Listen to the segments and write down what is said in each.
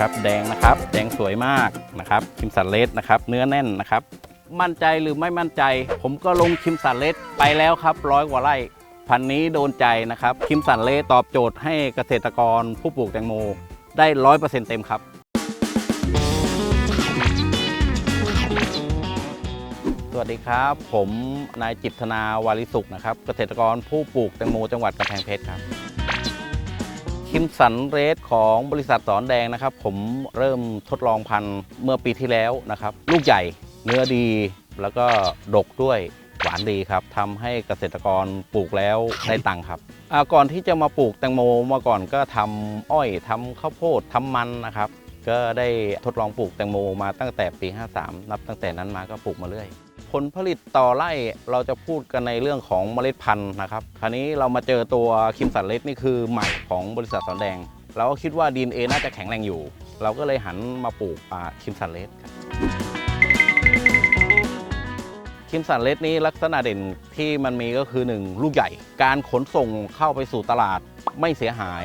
ครับแดงนะครับ แดงสวยมากนะครับคิมสันเลสนะครับ เนื้อแน่นนะครับ มั่นใจหรือไม่มั่นใจ ผมก็ลงคิมสันเลสไปแล้วครับร้อยกว่าไร่พันนี้โดนใจนะครับ คิมสันเลสตอบโจทย์ให้เกษตรกรผู้ปลูกแตงโมได้ร้อยเปอร์เซ็นต์เต็มครับสวัสดีครับ ผมนายจิตธนาวาริสุขนะครับ เกษตรกรผู้ปลูกแตงโมจังหวัดกำแพงเพชรครับ คิมสันเรสของบริษัทสอนแดงนะครับ ผมเริ่มทดลองพันธุ์เมื่อปีที่แล้วนะครับ ลูกใหญ่เนื้อดีแล้วก็ดกด้วยหวานดีครับทำให้เกษตรกรปลูกแล้วได้ตังค์ครับก่อนที่จะมาปลูกแตงโมเมื่อก่อนก็ทำอ้อยทำข้าวโพดทำมันนะครับ ก็ได้ทดลองปลูกแตงโมมาตั้งแต่ปี 53 นับตั้งแต่นั้นมาก็ปลูกมาเรื่อย ผลผลิตต่อไร่เราจะพูดกันในเรื่องของเมล็ดพันธุ์นะครับคราวนี้เรามาเจอตัวคิมสันเลสนี่คือใหม่ของบริษัทสอนแดง เราก็คิดว่าดีเอน่าจะแข็งแรงอยู่ เราก็เลยหันมาปลูกคิมสันเลสคิมสันเลสนี้ลักษณะเด่นที่มันมีก็คือ 1 ลูกใหญ่ การขนส่งเข้าไปสู่ตลาดไม่เสียหาย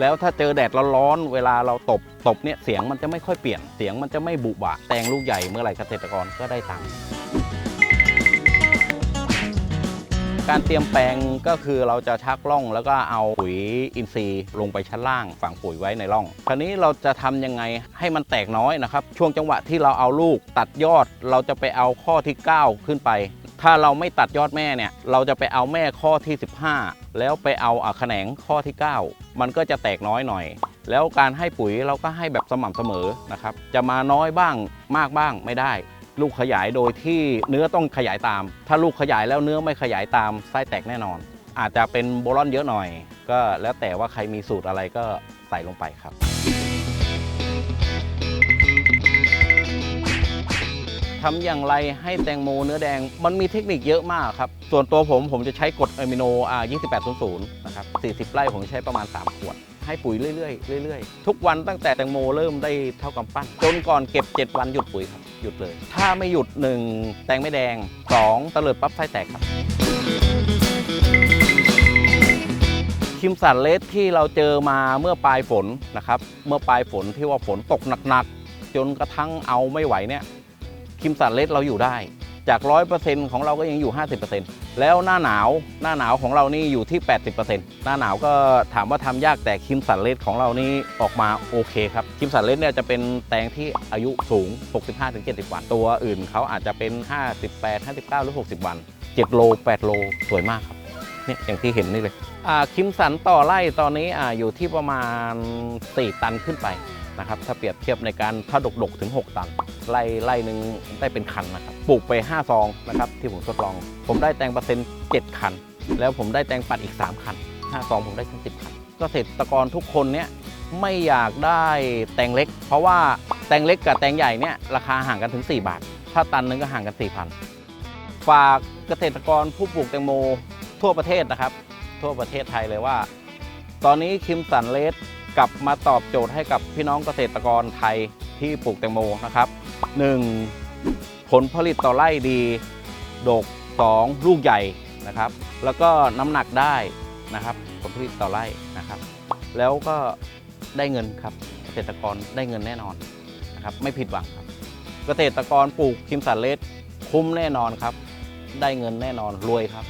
แล้วถ้าเจอแดดร้อนๆเวลาเราตบตบเนี่ยเสียงมันจะไม่ค่อยเปลี่ยนเสียงมันจะไม่บุบะแตงลูกใหญ่เมื่อไหร่เกษตรกรก็ได้ตังค์ การเตรียมแปลงก็คือเราจะชักล่อง แล้วก็เอาปุ๋ยอินทรีย์ลงไปชั้นล่างฝังปุ๋ยไว้ในร่อง คราวนี้เราจะทำยังไงให้มันแตกน้อยนะครับ ช่วงจังหวะที่เราเอาลูกตัดยอดเราจะไปเอาข้อที่ 9 ขึ้นไป ถ้าเราไม่ตัดยอดแม่เนี่ยเราจะไปเอาแม่ข้อที่ 15 แล้วไปเอาอะแขนงข้อที่ 9 มันก็จะแตกน้อยหน่อย แล้วการให้ปุ๋ยเราก็ให้แบบสม่ำเสมอนะครับจะมาน้อยบ้างมากบ้างไม่ได้ ลูกขยายโดยที่เนื้อต้องขยายตาม ถ้าลูกขยายแล้วเนื้อไม่ขยายตามไส้แตกแน่นอน อาจจะเป็นโบรอนเยอะหน่อย ก็แล้วแต่ว่าใครมีสูตรอะไรก็ใส่ลงไปครับ ทำอย่างไรให้แตงโมเนื้อแดง มันมีเทคนิคเยอะมากครับ ส่วนตัวผมผมจะใช้กรดอะมิโนอ่า2800 นะครับ 40 ไร่ผมใช้ประมาณ 3 ขวด ให้ปุ๋ยเรื่อยๆเรื่อยๆ ทุกวันตั้งแต่แตงโมเริ่มได้เท่ากำปั้นจนก่อนเก็บ 7 วันหยุดปุ๋ยครับหยุดเลย ถ้าไม่หยุด 1 แตงไม่แดง 2 ตะเลิดปั๊บไส้แตกครับ คิมสันเลสที่เราเจอมาเมื่อปลายฝนนะครับ เมื่อปลายฝนที่ว่าฝนตกหนักๆจนกระทั่งเอาไม่ไหวเนี่ยคิมสันเลสเราอยู่ได้ จาก100%ของเราก็ยังอยู่50%แล้วหน้าหนาวหน้าหนาวของเรานี่อยู่ที่80%หน้าหนาวก็ถามว่าทำยากแต่คิมสันเลสของเรานี่ออกมาโอเคครับคิมสันเลสเนี่ยจะเป็นแตงที่อายุสูง 65-70 วัน ตัวอื่นเขาอาจจะเป็น 58 59 หรือ 60 วัน 7 โล 8 โล สวยมากครับเนี่ยอย่างที่เห็นนี่เลยอ่าคิมสันต่อไร่ตอนนี้อ่าอยู่ที่ประมาณ 4 ตันขึ้นไปนะครับถ้าเปรียบเทียบในการถ้าดกๆ ถึง 6 ตันไร่ไร่หนึ่งได้เป็นคันนะครับ ปลูกไป 5 ซองนะครับที่ผมทดลอง ผมได้แตงเปอร์เซ็นต์7คัน แล้วผมได้แตงปัดอีก 3 คัน 5 ซองผมได้ทั้ง 10 คัน เกษตรกรทุกคนเนี่ยไม่อยากได้แตงเล็ก เพราะว่าแตงเล็กกับแตงใหญ่เนี่ยราคาห่างกันถึง 4 บาท ถ้าตันหนึงก็ห่างกัน 4,000 ฝากเกษตรกรผู้ปลูกแตงโมทั่วประเทศนะครับ ทั่วประเทศไทยเลยว่า ตอนนี้คิมสันเลสกลับมาตอบโจทย์ให้กับพี่น้องเกษตรกรไทย ที่ปลูกแตงโมนะครับ 1. ผลผลิตต่อไร่ดีดก 2. ลูกใหญ่นะครับ แล้วก็น้ำหนักได้นะครับ ผลผลิตต่อไร่นะครับ แล้วก็ได้เงินครับ เกษตรกรได้เงินแน่นอนนะครับ ไม่ผิดหวังครับ เกษตรกรปลูกคิมสันเลสคุ้มแน่นอนครับ ได้เงินแน่นอนรวยครับ